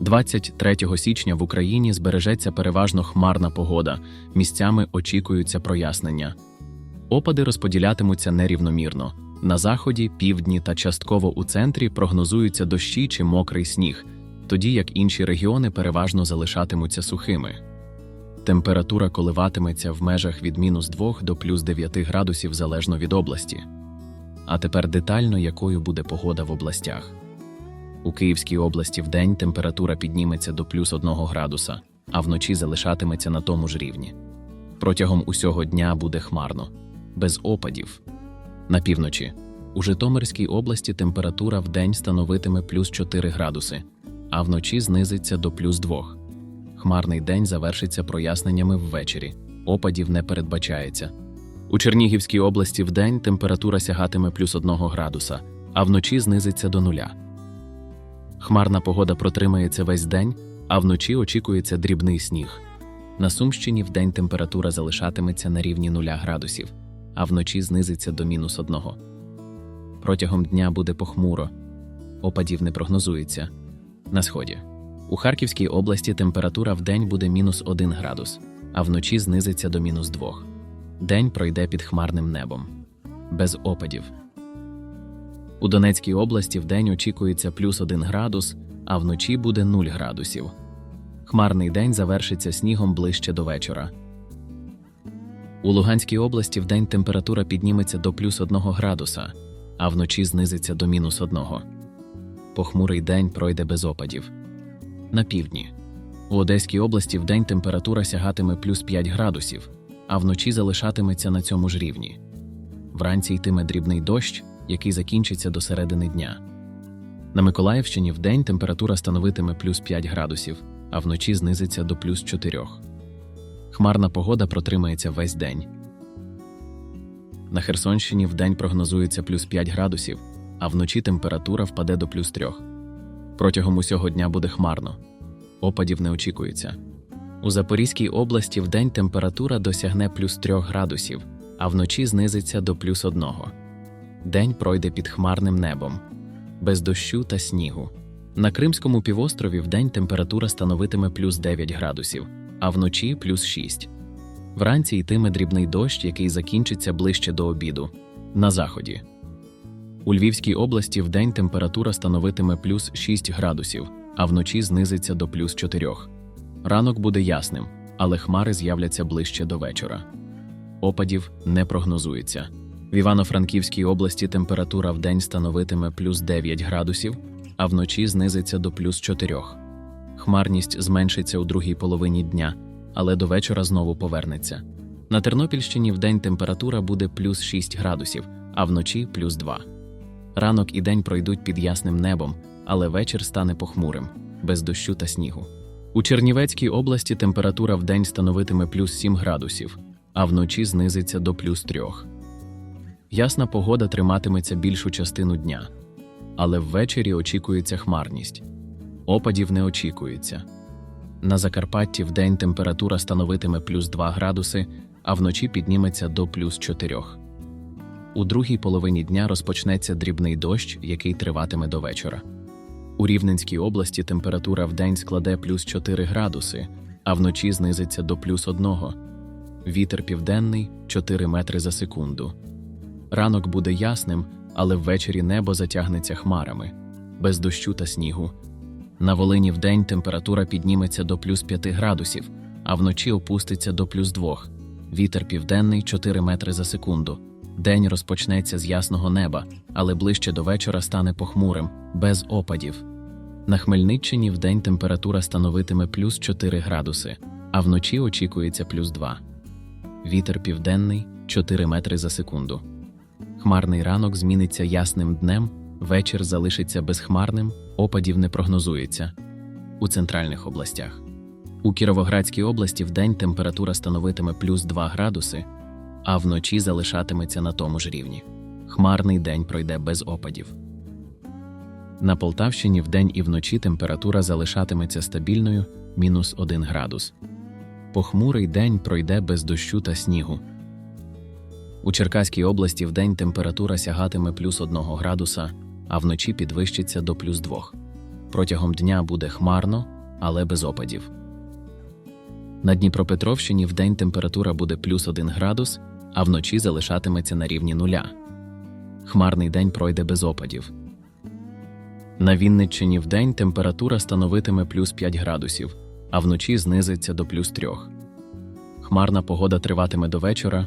23 січня в Україні збережеться переважно хмарна погода, місцями очікуються прояснення. Опади розподілятимуться нерівномірно. На заході, півдні та частково у центрі прогнозуються дощі чи мокрий сніг, тоді як інші регіони переважно залишатимуться сухими. Температура коливатиметься в межах від мінус 2 до плюс 9 градусів залежно від області. А тепер детально, якою буде погода в областях. У Київській області вдень температура підніметься до плюс 1 градуса, а вночі залишатиметься на тому ж рівні. Протягом усього дня буде хмарно, без опадів. На півночі. У Житомирській області температура вдень становитиме плюс 4 градуси, а вночі знизиться до плюс 2. Хмарний день завершиться проясненнями ввечері. Опадів не передбачається. У Чернігівській області вдень температура сягатиме плюс 1 градуса, а вночі знизиться до нуля. Хмарна погода протримається весь день, а вночі очікується дрібний сніг. На Сумщині вдень температура залишатиметься на рівні 0 градусів, а вночі знизиться до мінус 1. Протягом дня буде похмуро, опадів не прогнозується. На сході. У Харківській області температура вдень буде мінус 1 градус, а вночі знизиться до мінус 2. День пройде під хмарним небом. Без опадів. У Донецькій області вдень очікується плюс 1 градус, а вночі буде 0 градусів. Хмарний день завершиться снігом ближче до вечора. У Луганській області вдень температура підніметься до плюс 1 градуса, а вночі знизиться до мінус 1. Похмурий день пройде без опадів. На півдні. У Одеській області вдень температура сягатиме плюс 5 градусів, а вночі залишатиметься на цьому ж рівні. Вранці йтиме дрібний дощ, який закінчиться до середини дня. На Миколаївщині вдень температура становитиме плюс 5 градусів, а вночі знизиться до плюс 4. Хмарна погода протримається весь день. На Херсонщині вдень прогнозується плюс 5 градусів, а вночі температура впаде до плюс 3. Протягом усього дня буде хмарно. Опадів не очікується. У Запорізькій області вдень температура досягне плюс 3 градусів, а вночі знизиться до плюс 1. День пройде під хмарним небом, без дощу та снігу. На Кримському півострові вдень температура становитиме плюс 9 градусів, а вночі плюс 6. Вранці йтиме дрібний дощ, який закінчиться ближче до обіду. На заході. У Львівській області вдень температура становитиме плюс 6 градусів, а вночі знизиться до плюс 4. Ранок буде ясним, але хмари з'являться ближче до вечора. Опадів не прогнозується. В Івано-Франківській області температура вдень становитиме плюс 9 градусів, а вночі знизиться до плюс 4. Хмарність зменшиться у другій половині дня, але до вечора знову повернеться. На Тернопільщині вдень температура буде плюс 6 градусів, а вночі плюс 2. Ранок і день пройдуть під ясним небом, але вечір стане похмурим, без дощу та снігу. У Чернівецькій області температура вдень становитиме плюс 7 градусів, а вночі знизиться до плюс 3. Ясна погода триматиметься більшу частину дня, але ввечері очікується хмарність. Опадів не очікується. На Закарпатті вдень температура становитиме плюс 2 градуси, а вночі підніметься до плюс 4. У другій половині дня розпочнеться дрібний дощ, який триватиме до вечора. У Рівненській області температура вдень складе плюс 4 градуси, а вночі знизиться до плюс 1. Вітер південний 4 метри за секунду. Ранок буде ясним, але ввечері небо затягнеться хмарами, без дощу та снігу. На Волині вдень температура підніметься до плюс 5 градусів, а вночі опуститься до плюс 2. Вітер південний 4 метри за секунду. День розпочнеться з ясного неба, але ближче до вечора стане похмурим, без опадів. На Хмельниччині вдень температура становитиме плюс 4 градуси, а вночі очікується плюс 2. Вітер південний 4 метри за секунду. Хмарний ранок зміниться ясним днем, вечір залишиться безхмарним, опадів не прогнозується. У центральних областях. У Кіровоградській області вдень температура становитиме плюс 2 градуси, а вночі залишатиметься на тому ж рівні. Хмарний день пройде без опадів. На Полтавщині вдень і вночі температура залишатиметься стабільною мінус 1 градус. Похмурий день пройде без дощу та снігу. У Черкаській області вдень температура сягатиме плюс 1 градуса, а вночі підвищиться до плюс 2. Протягом дня буде хмарно, але без опадів. На Дніпропетровщині вдень температура буде плюс 1 градус, а вночі залишатиметься на рівні нуля. Хмарний день пройде без опадів. На Вінниччині вдень температура становитиме плюс 5 градусів, а вночі знизиться до плюс 3. Хмарна погода триватиме до вечора,